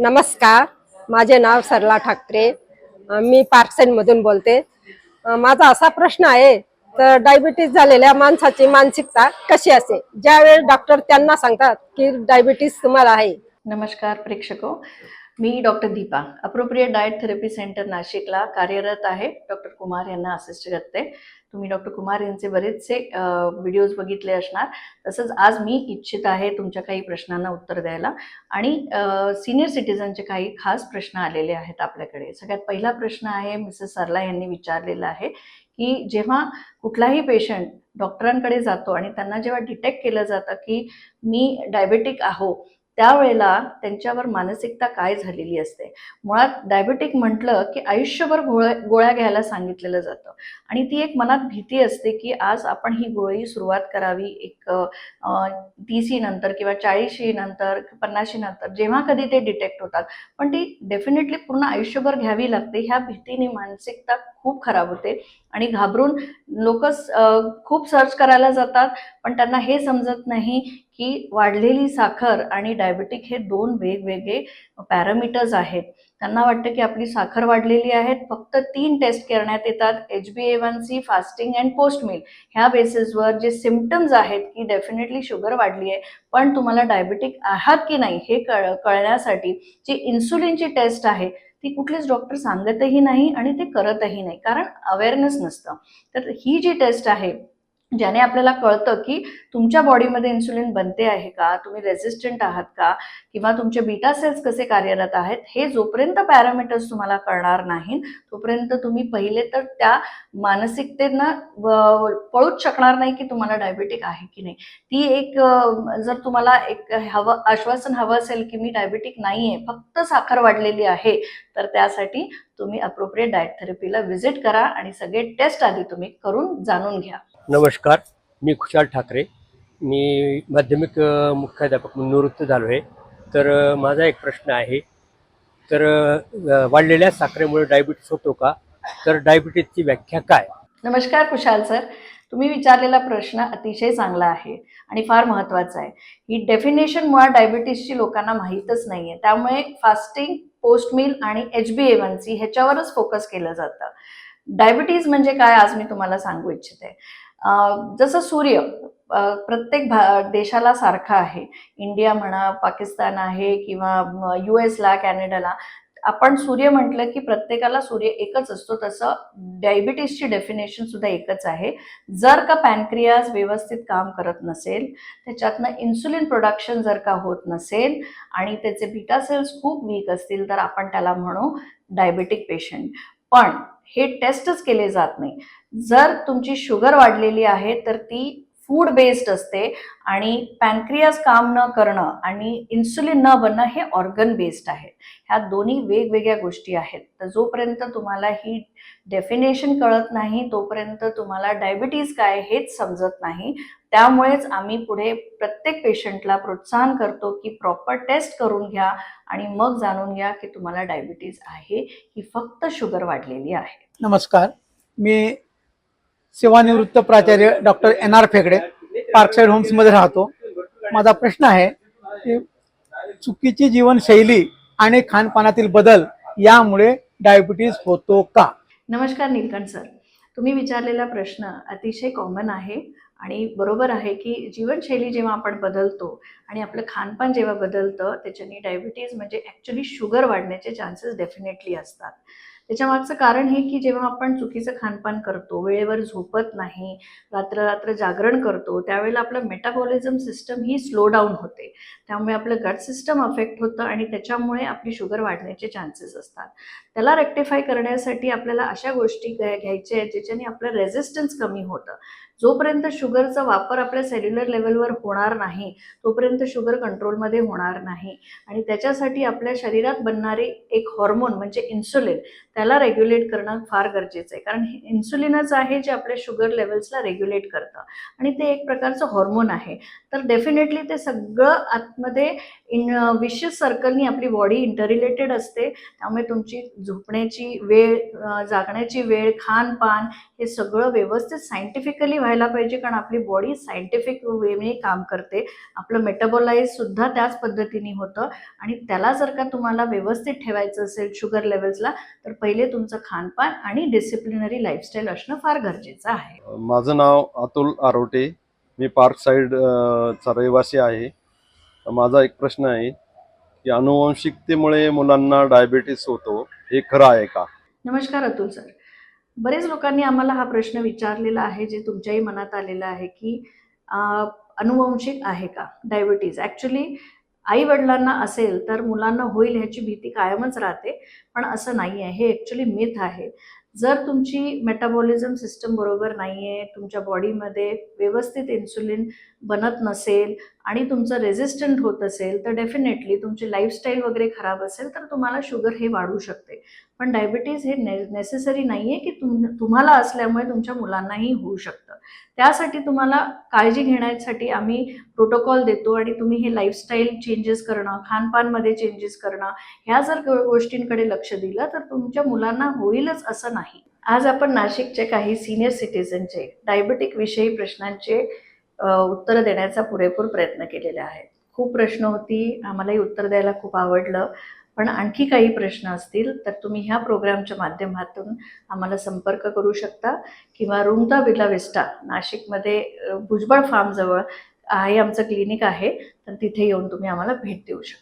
नमस्कार. माझे नाव सरला ठाकरे. मी पार्कसेनमधून बोलते. माझा असा प्रश्न आहे तर डायबिटीस झालेल्या माणसाची मानसिकता कशी असते? ज्यावेळेस डॉक्टर त्यांना सांगतात की डायबिटीस तुम्हाला आहे. नमस्कार प्रेक्षको. मी doctor Deepa. Appropriate diet therapy centre नाशिकला कार्यरत आहे. डॉक्टर कुमार यांना असिस्ट करते. तुम्ही डॉक्टर कुमार यांचे बरेचसे व्हिडिओज बघितले असणार. तसंच आज मी इच्छित आहे तुमच्या काही प्रश्नांना उत्तर द्यायला. आणि सिनियर सिटीजनचे काही खास प्रश्न आलेले आहेत आपल्याकडे. सगळ्यात पहिला प्रश्न आहे मिसेस सरला यांनी विचारलेला आहे की जेव्हा कुठलाही पेशंट डॉक्टरांकडे जातो आणि त्यांना जेव्हा डिटेक्ट केलं जातं की मी डायबेटिक आहो त्यावेळेला त्यांच्यावर मानसिकता काय झालेली असते? मुळात डायबेटिक म्हटलं की आयुष्यभर गोळ्या गोळ्या घ्यायला सांगितलेलं जातं. आणि ती एक मनात भीती असते की आज आपण ही गोळी सुरुवात करावी. एक तीसी नंतर किंवा चाळीशी नंतर पन्नाशी नंतर जेव्हा कधी ते डिटेक्ट होतात. पण ती डेफिनेटली पूर्ण आयुष्यभर घ्यावी लागते. ह्या भीतीने मानसिकता खूप खराब होते. आणि घाबरून लोक खूप सर्च करायला जातात. पण त्यांना हे समजत नाही की वाढलेली साखर आणि डायबेटिक हे दोन वेगवेगळे पॅरामीटर्स आहेत. त्यांना वाटतं की आपली साखर वाढलेली आहे फक्त तीन टेस्ट करण्यात येतात H B A one C fasting and post meal ह्या बेसिसवर जे सिमटम्स आहेत की डेफिनेटली शुगर वाढली आहे पण तुम्हाला डायबेटिक आहात की नाही हे कळ कळण्यासाठी जी इन्सुलिनची टेस्ट आहे ती कुठलेच डॉक्टर सांगतही नाही आणि ते करतही नाही कारण अवेअरनेस नसतं. तर ही जी टेस्ट आहे ज्याने आपल्याला कळतं की तुमच्या बॉडीमध्ये इन्सुलिन बनते आहे का? तुम्ही रेझिस्टंट आहात का? किंवा तुमचे बीटा सेल्स कसे कार्यरत आहेत? हे जोपर्यंत पॅरामीटर्स तुम्हाला कळणार नाही तोपर्यंत तुम्ही पहिले तर त्या मानसिकतेनं व- पळूच शकणार नाही की तुम्हाला डायबेटिक आहे की नाही. ती एक जर तुम्हाला एक हवं आश्वासन हवं असेल की मी डायबेटिक नाही आहे फक्त साखर वाढलेली आहे तर त्यासाठी तुम्ही अप्रोप्रिएट डाएट थेरपीला व्हिजिट करा आणि सगळे टेस्ट आधी तुम्ही करून जाणून घ्या. नमस्कार मी खुशाल ठाकरे. मी माध्यमिक मुख्याध्यापक म्हणून निवृत्त झालो आहे तर माझा एक प्रश्न आहे तर वाढलेल्या साखरेमुळे डायबिटीस होतो का? तर डायबिटीसची व्याख्या काय? नमस्कार कुशाल सर. तुम्ही विचारलेला प्रश्न अतिशय चांगला आहे आणि फार महत्त्वाचा आहे. ही डेफिनेशन मुळात डायबिटीसची लोकांना माहीतच नाही आहे त्यामुळे फास्टिंग पोस्ट मील आणि H B A one C ह्याच्यावरच focus केलं जातं. डायबिटीज म्हणजे काय? आज मी तुम्हाला सांगू इच्छिते. जसं सूर्य प्रत्येक भा देशाला सारखा आहे. इंडिया म्हणा पाकिस्तान आहे किंवा यू एसला कॅनडाला आपण सूर्य म्हटलं की प्रत्येकाला सूर्य एकच असतो. तसं डायबिटीसची डेफिनेशन सुद्धा एकच आहे. जर का पॅनक्रियाज व्यवस्थित काम करत नसेल त्याच्यातनं इन्सुलिन प्रोडक्शन जर का होत नसेल आणि त्याचे बीटा सेल्स खूप वीक असतील तर आपण त्याला म्हणू डायबेटिक पेशंट. पण हे टेस्टच केले जात नाही. जर तुमची शुगर वाढलेली आहे तर ती फूड बेस्ड असते आणि पॅनक्रियास काम न करणं आणि इन्सुलिन न बनणं हे ऑर्गन बेस्ड आहे. ह्या दोन्ही वेगवेगळ्या गोष्टी आहेत. तर जोपर्यंत तुम्हाला ही डेफिनेशन कळत नाही तोपर्यंत तुम्हाला डायबिटीज काय हेच समजत नाही. त्यामुळेच आम्ही पुढे प्रत्येक पेशंटला प्रोत्साहन करतो की प्रॉपर टेस्ट करून घ्या आणि मग जाणून घ्या की तुम्हाला डायबिटीज आहे की फक्त शुगर वाढलेली आहे. नमस्कार. मी सेवानिवृत्त प्राचार्य doctor N R Phegade Parkside होम्समध्ये राहतो. माझा प्रश्न आहे की चुकीची जीवनशैली आणि खानपानातील बदल यामुळे डायबिटीज होतो का? नमस्कार नीलकंठ सर. तुम्ही विचारलेला प्रश्न अतिशय कॉमन आहे आणि बरोबर आहे की जीवनशैली जेव्हा आपण बदलतो आणि आपलं खानपान जेव्हा बदलतं त्याच्याने डायबिटीज म्हणजे ॲक्च्युली शुगर वाढण्याचे चान्सेस डेफिनेटली असतात. त्याच्या मागचं कारण हे की जेव्हा आपण चुकीचं खानपान करतो वेळेवर झोपत नाही रात्र रात्र जागरण करतो त्यावेळेला आपलं मेटाबॉलिझम सिस्टम ही स्लो डाऊन होते. त्यामुळे आपलं गट सिस्टम अफेक्ट होतं आणि त्याच्यामुळे आपली शुगर वाढण्याचे चान्सेस असतात. त्याला रेक्टिफाय करण्यासाठी आपल्याला अशा गोष्टी घ्यायच्या आहेत ज्याच्याने आपलं रेझिस्टन्स कमी होतं. जोपर्यंत शुगरचा वापर आपल्या सेल्युलर लेवलवर होणार नाही तोपर्यंत शुगर कंट्रोलमध्ये होणार नाही. आणि त्याच्यासाठी आपल्या शरीरात बनणारे एक हॉर्मोन म्हणजे इन्सुलिन त्याला रेग्युलेट करणं फार गरजेचं आहे. कारण हे इन्सुलिनच आहे जे आपल्या शुगर लेवल्सला रेग्युलेट करतं. आणि ते एक प्रकारचं हॉर्मोन आहे. तर डेफिनेटली ते सगळं आतमध्ये इन विशेष सर्कलनी आपली बॉडी इंटरिलेटेड असते. त्यामुळे तुमची झोपण्याची वेळ जागण्याची वेळ खानपान हे सगळं व्यवस्थित सायंटिफिकली व्हायला पाहिजे कारण आपली बॉडी सायंटिफिक वेने काम करते. आपलं मेटाबोलाइज सुद्धा त्याच पद्धतीने होतं. आणि त्याला जर का तुम्हाला व्यवस्थित ठेवायचं असेल शुगर लेवल्सला तर पहिले तुमचं खानपान आणि डिसिप्लिनरी लाईफस्टाईल असणं फार गरजेचं आहे. माझं नाव अतुल आरोटे. मी पार्क साईड चा रहिवासी आहे. माझा एक प्रश्न आहे की अनुवंशिकतेमुळे मुलांना डायबिटीस होतो हे खरं आहे का? नमस्कार अतुल सर. बरेच लोकांनी आम्हाला हा प्रश्न विचारलेला आहे जे तुमच्याही मनात आलेला आहे की अनुवंशिक आहे का? डायबिटीज ॲक्च्युली आई वडिलांना असेल तर मुलांना होईल ह्याची भीती कायमच राहते पण असं नाही आहे. हे ॲक्च्युली मिथ आहे. जर तुमची मेटाबॉलिझम सिस्टम बरोबर नाही आहे तुमच्या बॉडीमध्ये व्यवस्थित इन्सुलिन बनत नसेल आणि तुमचं रेझिस्टंट होत असेल तर डेफिनेटली तुमची लाईफस्टाईल वगैरे खराब असेल तर तुम्हाला शुगर हे वाढू शकते. पण डायबिटीज हे ने नेसेसरी नाही आहे की तुम तुम्हाला असल्यामुळे तुमच्या मुलांनाही होऊ शकतं. त्यासाठी तुम्हाला काळजी घेण्यासाठी आम्ही प्रोटोकॉल देतो आणि तुम्ही हे लाईफस्टाईल चेंजेस करणं खानपानमध्ये चेंजेस करणं ह्या जर गोष्टींकडे लक्ष दिलं तर तुमच्या मुलांना होईलच असं नाही. आज आपण नाशिकचे काही सिनियर सिटीजनचे डायबेटिक विषयी प्रश्नांचे उत्तरं देण्याचा पुरेपूर प्रयत्न केलेला आहेत खूप प्रश्न होती आम्हालाही उत्तर द्यायला खूप आवडलं पण आणखी काही प्रश्न असतील तर तुम्ही ह्या प्रोग्रामच्या माध्यमातून आम्हाला संपर्क करू शकता किंवा रुमता बिर्ला विस्टा नाशिकमध्ये भुजबळ फार्मजवळ आहे आमचं क्लिनिक आहे तर तिथे येऊन तुम्ही आम्हाला भेट देऊ शकता.